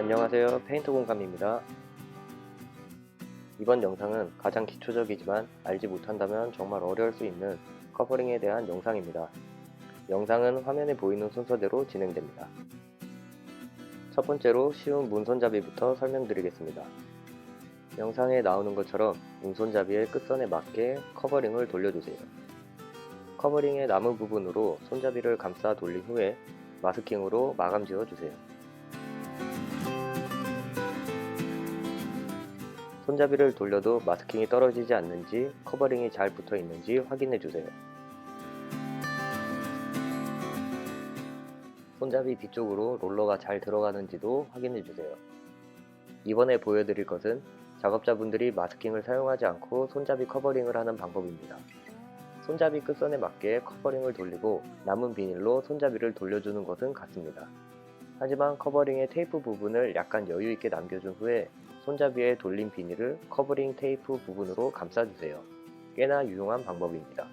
안녕하세요. 페인트 공감입니다. 이번 영상은 가장 기초적이지만 알지 못한다면 정말 어려울 수 있는 커버링에 대한 영상입니다. 영상은 화면에 보이는 순서대로 진행됩니다. 첫 번째로 쉬운 문손잡이부터 설명드리겠습니다. 영상에 나오는 것처럼 문손잡이의 끝선에 맞게 커버링을 돌려주세요. 커버링의 남은 부분으로 손잡이를 감싸 돌린 후에 마스킹으로 마감 지어 주세요 손잡이를 돌려도 마스킹이 떨어지지 않는지 커버링이 잘 붙어 있는지 확인해 주세요. 손잡이 뒤쪽으로 롤러가 잘 들어가는지도 확인해 주세요. 이번에 보여드릴 것은 작업자분들이 마스킹을 사용하지 않고 손잡이 커버링을 하는 방법입니다. 손잡이 끝선에 맞게 커버링을 돌리고 남은 비닐로 손잡이를 돌려주는 것은 같습니다. 하지만 커버링의 테이프 부분을 약간 여유 있게 남겨준 후에 손잡이에 돌린 비닐을 커버링 테이프 부분으로 감싸주세요. 꽤나 유용한 방법입니다.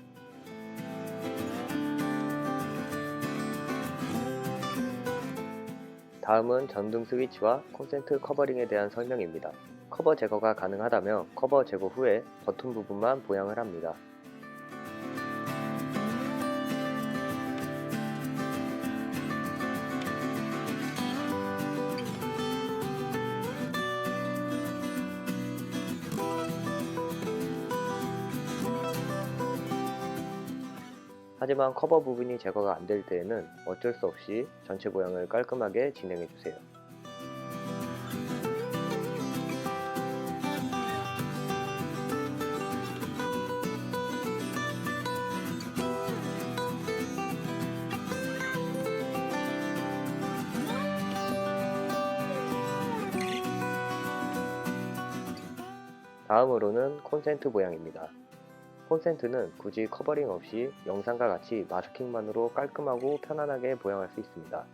다음은 전등 스위치와 콘센트 커버링에 대한 설명입니다. 커버 제거가 가능하다면 커버 제거 후에 버튼 부분만 보양을 합니다. 하지만 커버 부분이 제거가 안 될 때에는 어쩔 수 없이 전체 모양을 깔끔하게 진행해 주세요. 다음으로는 콘센트 모양입니다. 콘센트는 굳이 커버링 없이 영상과 같이 마스킹만으로 깔끔하고 편안하게 보양할 수 있습니다.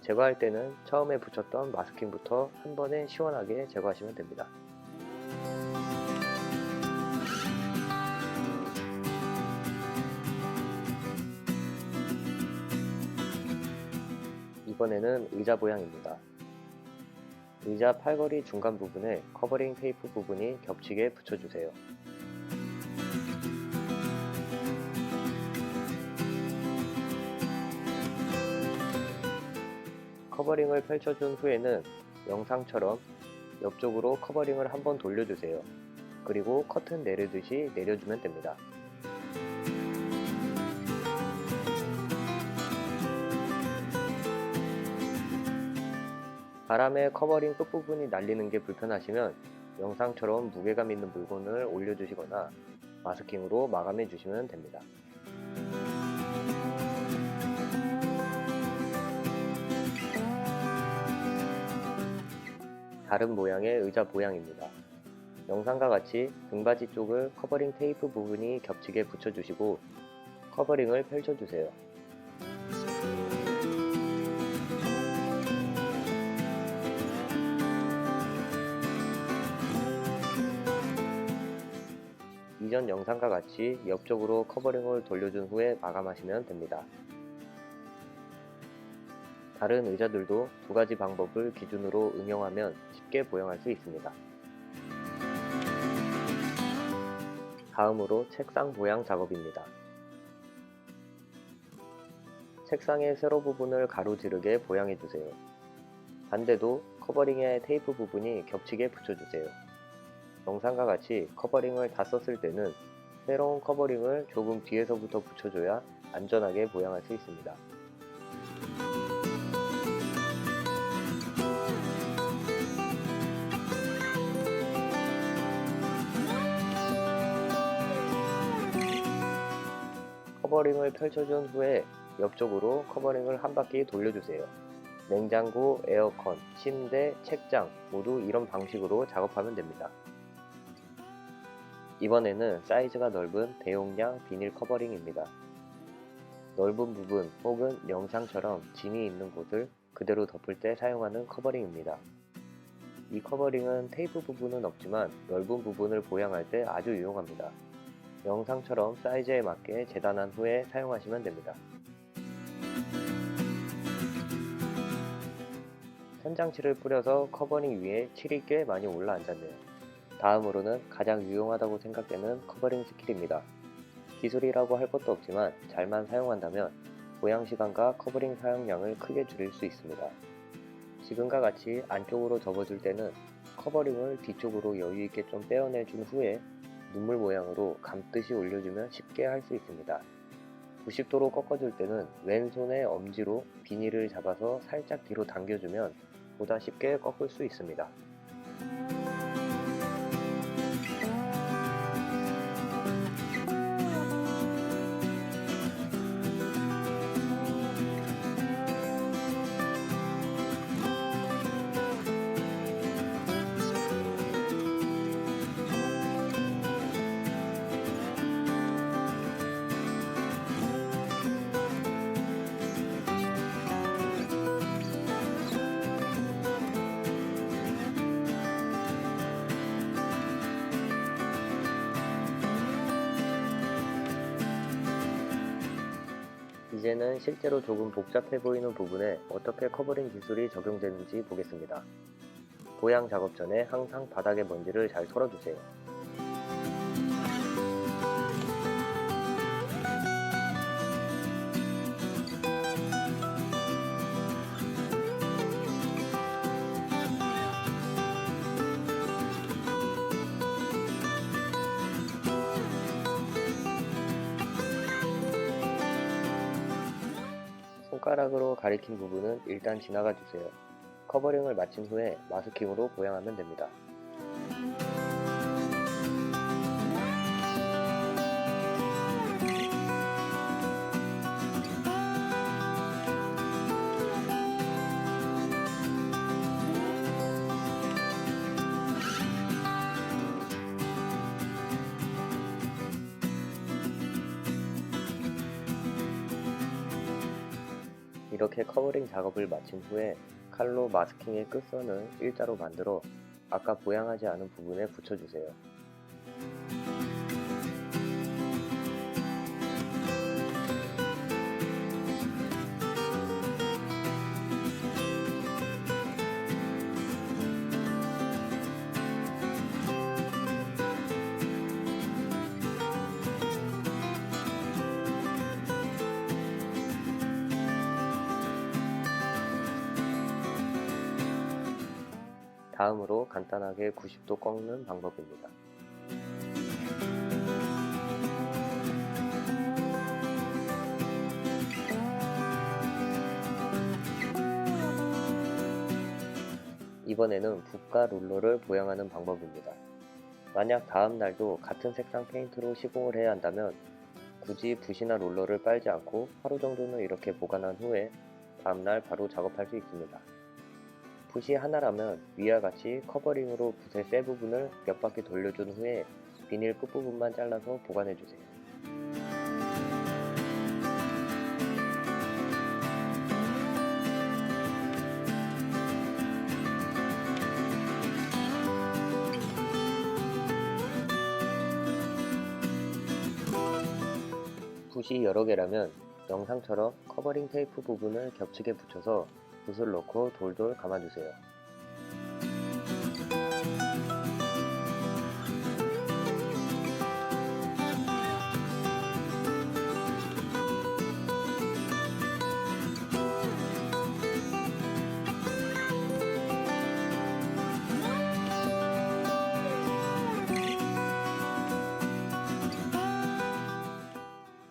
제거할 때는 처음에 붙였던 마스킹부터 한 번에 시원하게 제거하시면 됩니다. 이번에는 의자 모양입니다. 의자 팔걸이 중간 부분에 커버링 테이프 부분이 겹치게 붙여주세요. 커버링을 펼쳐준 후에는 영상처럼 옆쪽으로 커버링을 한번 돌려주세요. 그리고 커튼 내리듯이 내려주면 됩니다. 바람에 커버링 끝부분이 날리는 게 불편하시면 영상처럼 무게감 있는 물건을 올려주시거나 마스킹으로 마감해 주시면 됩니다. 다른 모양의 의자 모양입니다. 영상과 같이 등받이 쪽을 커버링 테이프 부분이 겹치게 붙여주시고 커버링을 펼쳐주세요. 이전 영상과 같이 옆쪽으로 커버링을 돌려준 후에 마감하시면 됩니다. 다른 의자들도 두 가지 방법을 기준으로 응용하면 쉽게 보양할 수 있습니다. 다음으로 책상 모양 작업입니다. 책상의 세로 부분을 가로지르게 보양해 주세요. 반대도 커버링의 테이프 부분이 겹치게 붙여주세요. 영상과 같이 커버링을 다 썼을 때는 새로운 커버링을 조금 뒤에서부터 붙여줘야 안전하게 보양할 수 있습니다. 커버링을 펼쳐준 후에 옆쪽으로 커버링을 한 바퀴 돌려주세요. 냉장고, 에어컨, 침대, 책장 모두 이런 방식으로 작업하면 됩니다. 이번에는 사이즈가 넓은 대용량 비닐 커버링입니다. 넓은 부분 혹은 영상처럼 짐이 있는 곳을 그대로 덮을 때 사용하는 커버링입니다. 이 커버링은 테이프 부분은 없지만 넓은 부분을 보양할 때 아주 유용합니다. 영상처럼 사이즈에 맞게 재단한 후에 사용하시면 됩니다. 현장칠을 뿌려서 커버링 위에 칠이 꽤 많이 올라 앉았네요. 다음으로는 가장 유용하다고 생각되는 커버링 스킬입니다. 기술이라고 할 것도 없지만 잘만 사용한다면 보양 시간과 커버링 사용량을 크게 줄일 수 있습니다. 지금과 같이 안쪽으로 접어줄 때는 커버링을 뒤쪽으로 여유있게 좀 빼어내준 후에 눈물 모양으로 감듯이 올려주면 쉽게 할 수 있습니다. 90도로 꺾어줄 때는 왼손의 엄지로 비닐을 잡아서 살짝 뒤로 당겨주면 보다 쉽게 꺾을 수 있습니다. 이제는 실제로 조금 복잡해 보이는 부분에 어떻게 커버링 기술이 적용되는지 보겠습니다. 보양 작업 전에 항상 바닥의 먼지를 잘 털어주세요. 손가락으로 가리킨 부분은 일단 지나가 주세요. 커버링을 마친 후에 마스킹으로 보양하면 됩니다. 이렇게 커버링 작업을 마친 후에 칼로 마스킹의 끝선을 일자로 만들어 아까 보양하지 않은 부분에 붙여주세요. 다음으로 간단하게 90도 꺾는 방법입니다. 이번에는 붓과 롤러를 보양하는 방법입니다. 만약 다음 날도 같은 색상 페인트로 시공을 해야 한다면 굳이 붓이나 롤러를 빨지 않고 하루 정도는 이렇게 보관한 후에 다음날 바로 작업할 수 있습니다. 붓이 하나라면 위와 같이 커버링으로 붓의 세 부분을 몇 바퀴 돌려준 후에 비닐 끝부분만 잘라서 보관해주세요. 붓이 여러 개라면 영상처럼 커버링 테이프 부분을 겹치게 붙여서 붓을 넣고 돌돌 감아주세요.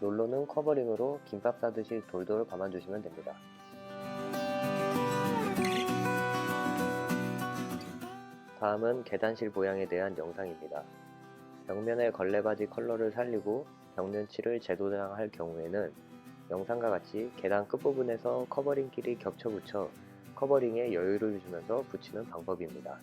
롤러는 커버링으로 김밥 싸듯이 돌돌 감아주시면 됩니다. 다음은 계단실 보양에 대한 영상입니다. 벽면의 걸레바지 컬러를 살리고 벽면칠을 재도장할 경우에는 영상과 같이 계단 끝부분에서 커버링끼리 겹쳐 붙여 커버링에 여유를 주면서 붙이는 방법입니다.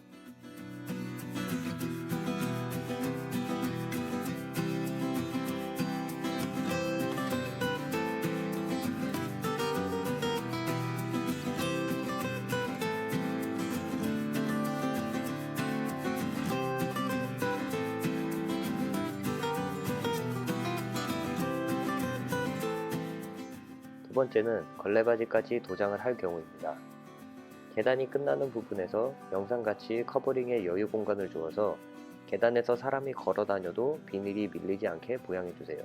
번째는 걸레바지까지 도장을 할 경우입니다. 계단이 끝나는 부분에서 영상같이 커버링에 여유 공간을 주어서 계단에서 사람이 걸어 다녀도 비닐이 밀리지 않게 보양해 주세요.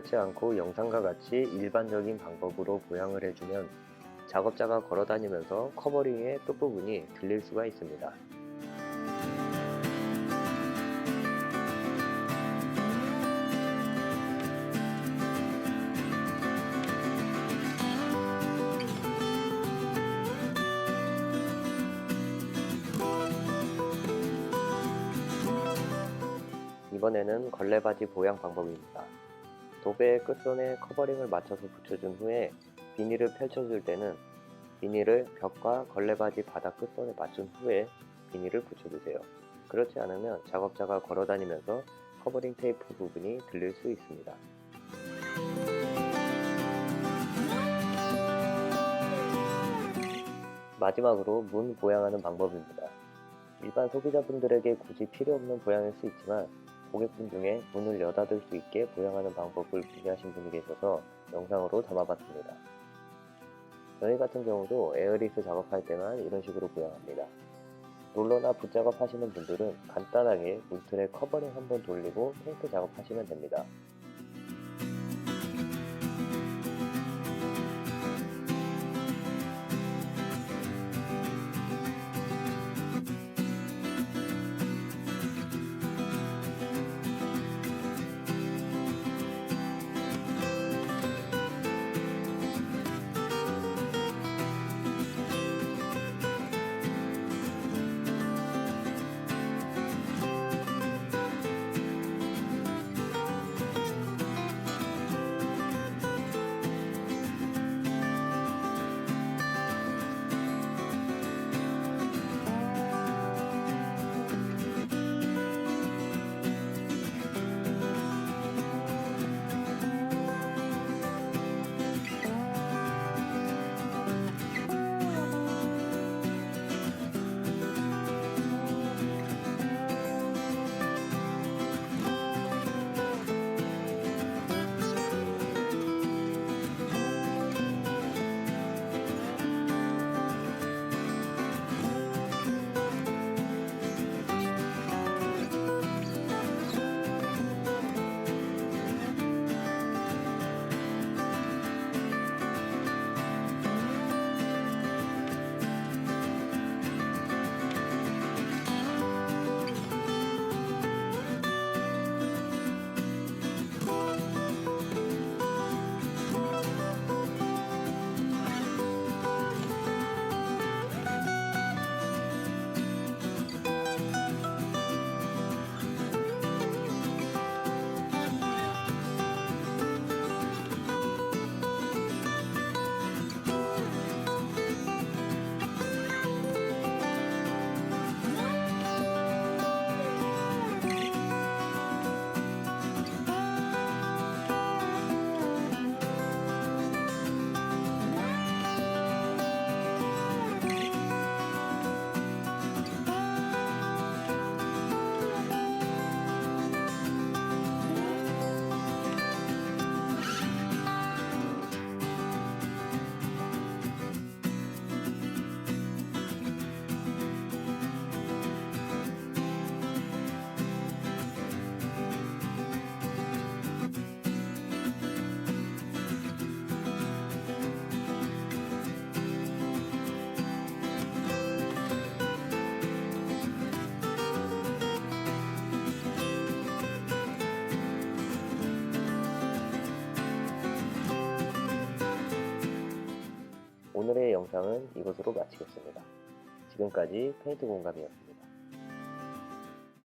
그렇지 않고 영상과 같이 일반적인 방법으로 보양을 해주면 작업자가 걸어 다니면서 커버링의 끝부분이 들릴 수가 있습니다. 이번에는 걸레바지 보양 방법입니다. 도배의 끝선에 커버링을 맞춰서 붙여준 후에 비닐을 펼쳐줄 때는 비닐을 벽과 걸레바지 바닥 끝선에 맞춘 후에 비닐을 붙여주세요. 그렇지 않으면 작업자가 걸어 다니면서 커버링 테이프 부분이 들릴 수 있습니다. 마지막으로 문 보양하는 방법입니다. 일반 소비자분들에게 굳이 필요 없는 보양일 수 있지만 고객분 중에 문을 여닫을 수 있게 보양하는 방법을 문의하신 분이 계셔서 영상으로 담아봤습니다. 저희 같은 경우도 에어리스 작업할 때만 이런 식으로 보양합니다. 롤러나 붓작업 하시는 분들은 간단하게 문틀에 커버링 한번 돌리고 페인트 작업하시면 됩니다. 오늘의 영상은 이것으로 마치겠습니다. 지금까지 페인트 공감이었습니다.